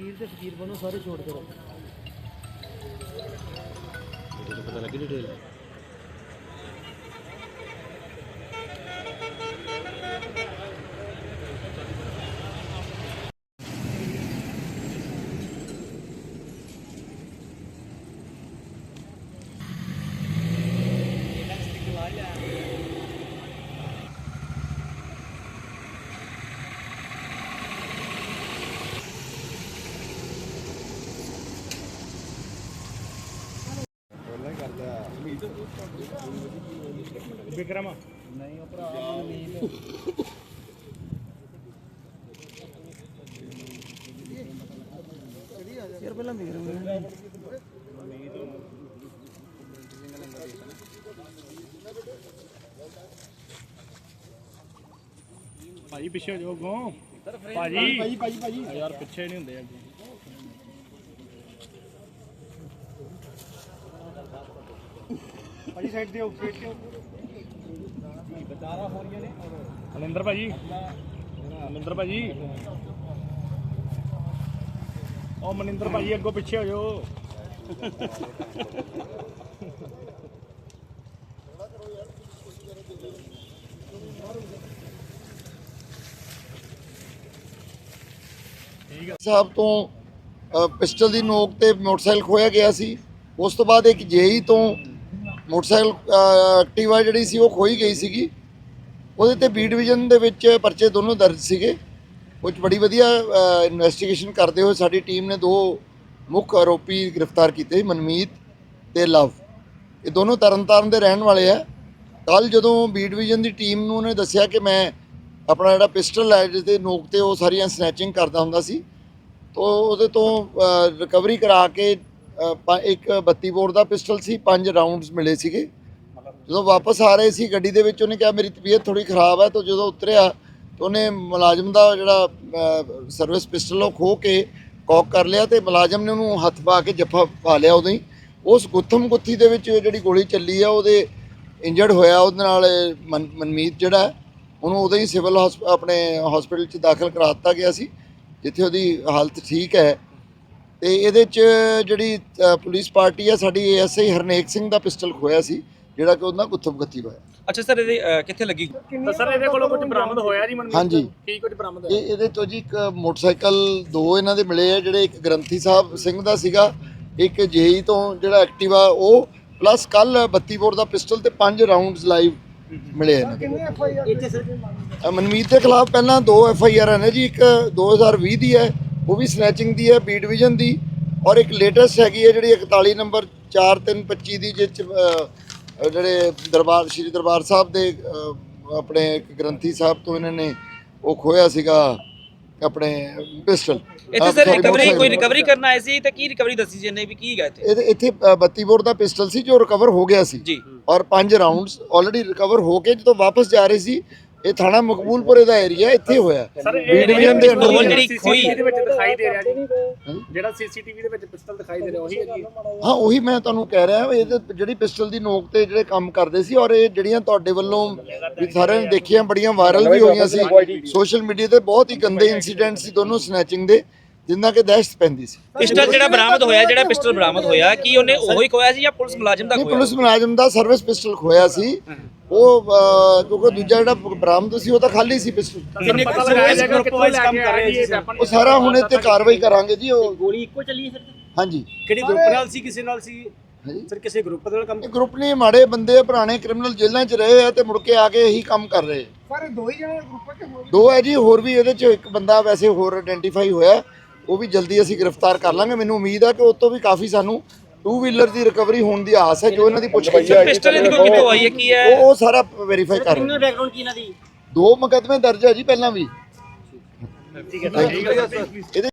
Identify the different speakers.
Speaker 1: ਵਕੀਲ ਤੇ ਫਕੀਰ ਬਣੋ ਸਾਰੇ ਛੋੜ ਕਰੋ।
Speaker 2: ਪਤਾ ਲੱਗੀ ਡਿਟੇਲ
Speaker 1: ਵਿਕਰਮ ਨਹੀਂ ਉਹ ਭਰਾ ਨੀਂਦ ਯਾਰ ਪਹਿਲਾਂ ਵਿਕਰਮ
Speaker 3: ਭਾਜੀ ਪਿੱਛੇ ਹੋ ਜਾਓ ਗੋ ਭਾਜੀ। ਭਾਜੀ ਭਾਜੀ ਭਾਜੀ ਯਾਰ ਪਿੱਛੇ ਨਹੀਂ ਹੁੰਦੇ ਅੱਗੇ। ਭਾਜੀ ਸਾਈਡ ਤੇ ਹੋ ਸਾਈਡ ਤੇ ਹੋ ਬਤਾਰਾ ਹੋ ਰਹੀਆਂ ਨੇ ਮਨਿੰਦਰ ਭਾਜੀ। ਮਨਿੰਦਰ ਭਾਜੀ। ਉਹ ਮਨਿੰਦਰ ਭਾਜੀ ਅੱਗੋਂ ਪਿੱਛੇ ਹੋ ਜਾਓ।
Speaker 4: ਸਾਹਿਬ ਤੋਂ ਪਿਸਟਲ ਦੀ ਨੋਕ ਤੇ ਮੋਟਰਸਾਈਕਲ ਖੋਇਆ ਗਿਆ ਸੀ। ਉਸ ਤੋਂ ਬਾਅਦ ਇੱਕ ਜੇਈ ਤੋਂ ਮੋਟਰਸਾਈਕਲ ਐਕਟਿਵਾ ਜਿਹੜੀ ਸੀ ਉਹ ਖੋਈ ਗਈ ਸੀਗੀ। ਉਹਦੇ ਤੇ ਬੀ ਡਿਵੀਜ਼ਨ ਦੇ ਵਿੱਚ ਪਰਚੇ ਦੋਨੋਂ ਦਰਜ ਸੀਗੇ। ਉਹ ਬੜੀ ਵਧੀਆ ਇਨਵੈਸਟੀਗੇਸ਼ਨ ਕਰਦੇ ਹੋਏ ਸਾਡੀ ਟੀਮ ਨੇ ਦੋ ਮੁੱਖ ਆਰੋਪੀ ਗ੍ਰਿਫਤਾਰ ਕੀਤੇ ਮਨਮੀਤ ਤੇ ਲਵ। ਇਹ ਦੋਨੋਂ ਤਰਨਤਾਰਨ ਦੇ ਰਹਿਣ ਵਾਲੇ ਆ। ਕੱਲ ਜਦੋਂ ਬੀ ਡਿਵੀਜ਼ਨ ਦੀ ਟੀਮ ਨੂੰ ਉਹਨੇ ਦੱਸਿਆ ਕਿ ਮੈਂ ਆਪਣਾ ਜਿਹੜਾ ਪਿਸਟਲ ਹੈ, ਜਿਸ ਦੇ ਨੋਕ ਤੇ ਉਹ ਸਾਰੀਆਂ ਸਨੈਚਿੰਗ ਕਰਦਾ ਹੁੰਦਾ ਸੀ, ਤੋ ਉਹਦੇ ਤੋਂ ਰਿਕਵਰੀ ਕਰਾ ਕੇ ਇੱਕ 32 ਬੋਰ ਦਾ ਪਿਸਟਲ ਸੀ, ਪੰਜ ਰਾਉਂਡਸ ਮਿਲੇ ਸੀਗੇ। ਜਦੋਂ ਵਾਪਸ ਆ ਰਹੇ ਸੀ ਗੱਡੀ ਦੇ ਵਿੱਚ, ਉਹਨੇ ਕਿਹਾ, ਮੇਰੀ ਤਬੀਅਤ ਥੋੜੀ ਖਰਾਬ ਹੈ। ਤਾਂ ਜਦੋਂ ਉਤਰਿਆ, ਤਾਂ ਉਹਨੇ ਮੁਲਾਜ਼ਮ ਦਾ ਜਿਹੜਾ ਸਰਵਿਸ ਪਿਸਟਲ ਉਹ ਖੋ ਕੇ ਕੌਕ ਕਰ ਲਿਆ ਤੇ ਮੁਲਾਜ਼ਮ ਨੇ ਉਹਨੂੰ ਹੱਥ ਪਾ ਕੇ ਜੱਫਾ ਪਾ ਲਿਆ ਉਦੋਂ ਹੀ। ਉਸ ਗੁੱਥਮ ਗੁੱਥੀ ਦੇ ਵਿੱਚ ਜਿਹੜੀ ਗੋਲੀ ਚੱਲੀ ਆ, ਉਹਦੇ ਇੰਜਰਡ ਹੋਇਆ, ਉਹਦੇ ਨਾਲ ਮਨ- ਮਨਮੀਤ ਜਿਹੜਾ, ਉਹਨੂੰ ਉਦੋਂ ਹੀ ਸਿਵਲ ਆਪਣੇ ਹਸਪੀਟਲ 'ਚ ਦਾਖਲ ਕਰਾ ਦਿੱਤਾ ਗਿਆ ਸੀ, ਜਿੱਥੇ ਉਹਦੀ ਹਾਲਤ ਠੀਕ ਹੈ। ਤੇ ਇਹਦੇ 'ਚ ਜਿਹੜੀ ਪੁਲਿਸ ਪਾਰਟੀ ਆ, ਸਾਡੀ ਏਐਸਆਈ ਹਰਨੇਕ ਸਿੰਘ ਦਾ ਪਿਸਟਲ ਖੋਇਆ ਸੀ। ਜਿਹੜਾ ਕਿ ਉਹਨਾਂ ਗੁੱਥਮ ਗੁੱਥੀ ਹੋਇਆ।
Speaker 5: ਅੱਛਾ ਸਰ ਇਹਦੇ ਅਹ, ਕਿੱਥੇ ਲੱਗੀ?
Speaker 3: ਤਾਂ ਸਰ ਇਹਦੇ ਕੋਲੋਂ ਕੁਝ ਬਰਾਮਦ ਹੋਇਆ ਜੀ ਮਨਮੀਤ
Speaker 4: ਹਾਂਜੀ।
Speaker 3: ਕੀ ਕੁਝ ਬਰਾਮਦ
Speaker 4: ਇਹ ਇਹਦੇ ਤੋਂ ਜੀ ਇੱਕ ਮੋਟਰਸਾਈਕਲ ਦੋ ਇਹਨਾਂ ਦੇ ਮਿਲੇ ਆ ਜਿਹੜੇ ਇੱਕ ਗ੍ਰੰਥੀ ਸਾਹਿਬ ਸਿੰਘ ਦਾ ਸੀਗਾ ਇੱਕ ਜੇਈ ਤੋਂ ਜਿਹੜਾ ਐਕਟਿਵਾ ਉਹ ਪਲੱਸ ਕੱਲ 32 ਬੋਰ ਦਾ ਪਿਸਟਲ ਤੇ ਪੰਜ ਰਾਉਂਡਸ ਲਾਈਵ ਮਿਲੇ ਇਹਨਾਂ ਦੇ। ਅ, ਮਨਮੀਤ ਦੇ ਖਿਲਾਫ ਪਹਿਲਾਂ ਦੋ ਐਫ ਆਈ ਆਰ ਨੇ ਜੀ ਇੱਕ 2020 ਦੀ ਹੈ ਉਹ ਵੀ ਸਨੈਚਿੰਗ ਦੀ ਹੈ ਬੀ ਡਿਵੀਜ਼ਨ ਦੀ ਔਰ ਇੱਕ ਲੇਟੈਸਟ ਹੈਗੀ ਹੈ ਜਿਹੜੀ 41 ਨੰਬਰ 4325 ਦੀ 'ਚ, ਅ, ਜਿਹੜੇ ਦਰਬਾਰ ਸ਼੍ਰੀ ਦਰਬਾਰ ਸਾਹਿਬ ਦੇ ਆਪਣੇ ਇੱਕ ਗ੍ਰੰਥੀ ਸਾਹਿਬ ਤੋਂ ਇਹਨਾਂ ਨੇ ਉਹ ਖੋਇਆ ਸੀਗਾ ਆਪਣੇ ਪਿਸਟਲ।
Speaker 5: ਇੱਥੇ ਸਰ ਰਿਕਵਰੀ ਕੋਈ ਰਿਕਵਰੀ ਕਰਨ ਆਏ ਸੀ ਤੇ ਕੀ ਰਿਕਵਰੀ ਦੱਸੀ ਜੀ ਇਹਨੇ ਵੀ? ਕੀ ਹੈਗਾ ਇੱਥੇ?
Speaker 4: ਇਹਦੇ ਇੱਥੇ ਅ, 32 ਬੋਰ ਦਾ ਪਿਸਟਲ ਸੀ ਜੋ ਰਿਕਵਰ ਹੋ ਗਿਆ ਸੀ।
Speaker 5: ਜੀ।
Speaker 4: ਔਰ ਪੰਜ ਰਾਉਂਡਸ ਆਲਰੇਡੀ ਰਿਕਵਰ ਹੋ ਕੇ ਜਦੋਂ ਵਾਪਸ ਜਾ ਰਹੇ ਸੀ ਇਹ ਥਾਣਾ ਮਕਬੂਲਪੁਰੇ ਦਾ ਏਰੀਆ ਇੱਥੇ ਹੋਇਆ। ਬੀ ਡਿਵੀਜ਼ਨ ਦੇ ਅੰਡਰ।
Speaker 5: ਜਿਹੜੀ ਖੋਈ
Speaker 3: ਦੇ ਵਿੱਚ ਦਿਖਾਈ ਦੇ ਰਿਹਾ ਜੀ। ਜਿਹੜਾ ਸੀਸੀਟੀਵੀ ਦੇ ਵਿੱਚ ਪਿਸਤਲ ਦਿਖਾਈ ਦੇ ਰਿਹਾ ਉਹੀ ਹੈ ਜੀ।
Speaker 4: ਹਾਂ ਉਹੀ ਮੈਂ ਤੁਹਾਨੂੰ ਕਹਿ ਰਿਹਾ ਇਹ ਜਿਹੜੀ ਪਿਸਟਲ ਦੀ ਨੋਕ ਤੇ ਜਿਹੜੇ ਕੰਮ ਕਰਦੇ ਸੀ ਔਰ ਇਹ ਜਿਹੜੀਆਂ ਤੁਹਾਡੇ ਵੱਲੋਂ ਵੀ ਸਾਰਿਆਂ ਨੇ ਦੇਖੀਆਂ ਬੜੀਆਂ ਵਾਇਰਲ ਵੀ ਹੋਈਆਂ ਸੀ। ਸੋਸ਼ਲ ਮੀਡੀਆ ਤੇ ਬਹੁਤ ਹੀ ਗੰਦੇ ਇਨਸੀਡੈਂਟ ਸੀ ਦੋਨੋਂ ਸਨੈਚਿੰਗ ਦੇ। ਜਿੰਨਾ ਕਿ ਦਹਿਸ਼ਤ ਪੈਂਦੀ ਸੀ।
Speaker 5: ਪਿਸਟਲ ਜਿਹੜਾ ਬਰਾਮਦ ਹੋਇਆ ਜਿਹੜਾ ਪਿਸਟਲ ਬਰਾਮਦ ਹੋਇਆ ਕੀ ਉਹਨੇ ਉਹੀ ਖੋਇਆ ਸੀ ਜਾਂ ਪੁਲਿਸ ਮੁਲਾਜ਼ਮ ਦਾ
Speaker 4: ਨਹੀਂ
Speaker 5: ਖੋਇਆ?
Speaker 4: ਪੁਲਿਸ ਮੁਲਾਜ਼ਮ ਦਾ ਸਰਵਿਸ ਪਿਸਟਲ ਖੋਇਆ ਸੀ। ਉਹ ਅਹ, ਕਿਉਂਕਿ ਦੂਜਾ ਜਿਹੜਾ ਬਰਾਮਦ ਸੀ ਉਹ ਤਾਂ ਖਾਲੀ ਸੀ ਪਿਸਟਲ।
Speaker 3: ਕਿੰਨੇ ਪਤਾ ਲਗਾਇਆ ਜਾਏਗਾ ਕਿੱਥੋਂ ਇਸ ਕੰਮ ਕਰ ਰਹੇ ਜੀ
Speaker 4: ਉਹ ਸਾਰਾ ਹੁਣ ਇੱਥੇ ਕਾਰਵਾਈ ਕਰਾਂਗੇ ਜੀ ਉਹ।
Speaker 1: ਗੋਲੀ ਇੱਕੋ ਚੱਲੀ ਹੈ ਸਰ?
Speaker 4: ਹਾਂਜੀ।
Speaker 1: ਕਿਹੜੀ ਗਰੁੱਪ ਨਾਲ ਸੀ ਕਿਸੇ ਨਾਲ ਸੀ?
Speaker 4: ਹਾਂਜੀ।
Speaker 1: ਸਰ ਕਿਸੇ ਗਰੁੱਪ ਨਾਲ ਕੰਮ
Speaker 4: ਇਹ ਗਰੁੱਪ ਨੇ ਮਾੜੇ ਬੰਦੇ ਆ, ਪੁਰਾਣੇ ਕ੍ਰਿਮੀਨਲ ਜੇਲ੍ਹਾਂ 'ਚ ਰਹੇ ਆ ਤੇ ਮੁੜ ਕੇ ਆ ਕੇ ਇਹੀ ਕੰਮ ਕਰ ਰਹੇ
Speaker 6: ਪਰ ਦੋ ਹੀ ਜਣੇ ਗਰੁੱਪ ਚ ਹੋ
Speaker 4: ਦੋ ਹੈ ਜੀ ਹੋਰ ਵੀ ਇਹਦੇ 'ਚ ਇੱਕ ਬੰਦਾ ਵੈਸੇ ਹੋਰ ਆਇਡੈਂਟੀਫਾਈ ਹੋਇਆ। ਉਹ ਵੀ ਜਲਦੀ ਅਸੀਂ ਗ੍ਰਿਫਤਾਰ ਕਰ ਲਾਂਗੇ। ਮੈਨੂੰ ਉਮੀਦ ਹੈ ਕਿ ਉਸ ਤੋਂ ਵੀ ਕਾਫੀ ਸਾਨੂੰ ਟੂ ਵੀਲਰ ਦੀ ਰਿਕਵਰੀ ਹੋਣ ਦੀ ਆਸ ਹੈ ਜੋ ਇਹਨਾਂ ਦੀ ਪੁੱਛਗਿੱਛ ਹੈ
Speaker 5: ਪਿਸਟਲ ਇਹਦੇ ਕੋਲ ਕਿੱਥੋਂ ਆਈ ਹੈ? ਕੀ ਹੈ?
Speaker 4: ਉਹ ਉਹ ਸਾਰਾ ਵੈਰੀਫਾਈ ਕਰ ਰਹੇ
Speaker 1: ਕ੍ਰਿਮੀਨਲ ਬੈਕਗ੍ਰਾਉਂਡ ਕੀ ਇਹਨਾਂ ਦੀ?
Speaker 4: ਦੋ ਮੁਕੱਦਮੇ ਦਰਜ ਹੈ ਜੀ ਪਹਿਲਾਂ ਵੀ।
Speaker 3: ਠੀਕ ਹੈ ਠੀਕ ਹੈ।
Speaker 4: ਇਹਦੇ